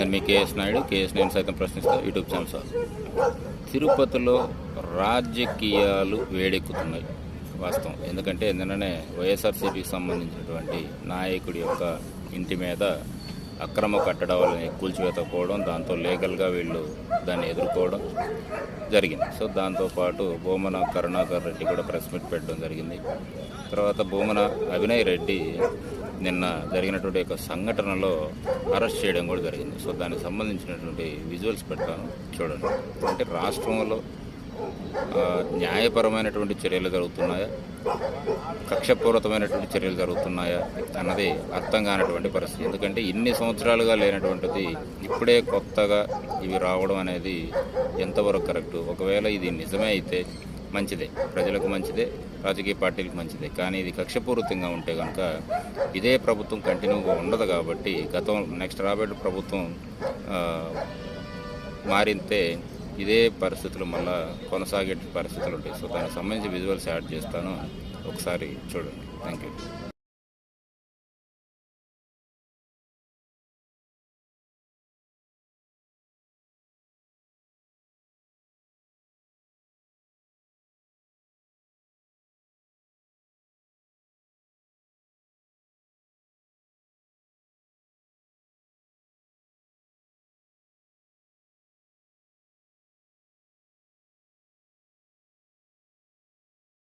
నేను మీ KS Naidu KS నేను సైతం ప్రశ్నిస్తా యూట్యూబ్ ఛానల్ సార్. తిరుపతిలో రాజకీయాలు వేడెక్కుతున్నాయి వాస్తవం. ఎందుకంటే నిన్ననే వైఎస్ఆర్సీపీకి సంబంధించినటువంటి నాయకుడి యొక్క ఇంటి మీద అక్రమ కట్టడాలని కూల్చివేతకపోవడం దాంతో లీగల్గా వీళ్ళు దాన్ని ఎదుర్కోవడం జరిగింది. సో దాంతోపాటు భూమన కరుణాకర్ రెడ్డి కూడా ప్రెస్ మీట్ పెట్టడం జరిగింది. తర్వాత భూమన అభినయ్ రెడ్డి నిన్న జరిగినటువంటి ఒక సంఘటనలో అరెస్ట్ చేయడం కూడా జరిగింది. సో దానికి సంబంధించినటువంటి విజువల్స్ పెట్టాను. చూడండి. అంటే రాష్ట్రంలో న్యాయపరమైనటువంటి చర్యలు జరుగుతున్నాయా? కక్షపూరితమైనటువంటి చర్యలు జరుగుతున్నాయా? అన్నది అర్థం కానటువంటి పరిస్థితి. ఎందుకంటే ఇన్ని సంవత్సరాలుగా లేనటువంటిది ఇప్పుడే కొత్తగా ఇవి రావడం అనేది ఎంతవరకు కరెక్ట్? ఒకవేళ ఇది నిజమే అయితే మంచిదే. ప్రజలకు మంచిదే రాజకీయ పార్టీలకు మంచిదే. కానీ ఇది కక్షపూరితంగా ఉంటే కనుక ఇదే ప్రభుత్వం కంటిన్యూగా ఉండదు కాబట్టి గతం నెక్స్ట్ రాబోయే ప్రభుత్వం మారితే ఇదే పరిస్థితులు మళ్ళా కొనసాగే పరిస్థితులు ఉంటాయి. సో దానికి సంబంధించి విజువల్స్ యాడ్ చేస్తాను. ఒకసారి చూడండి. Thank you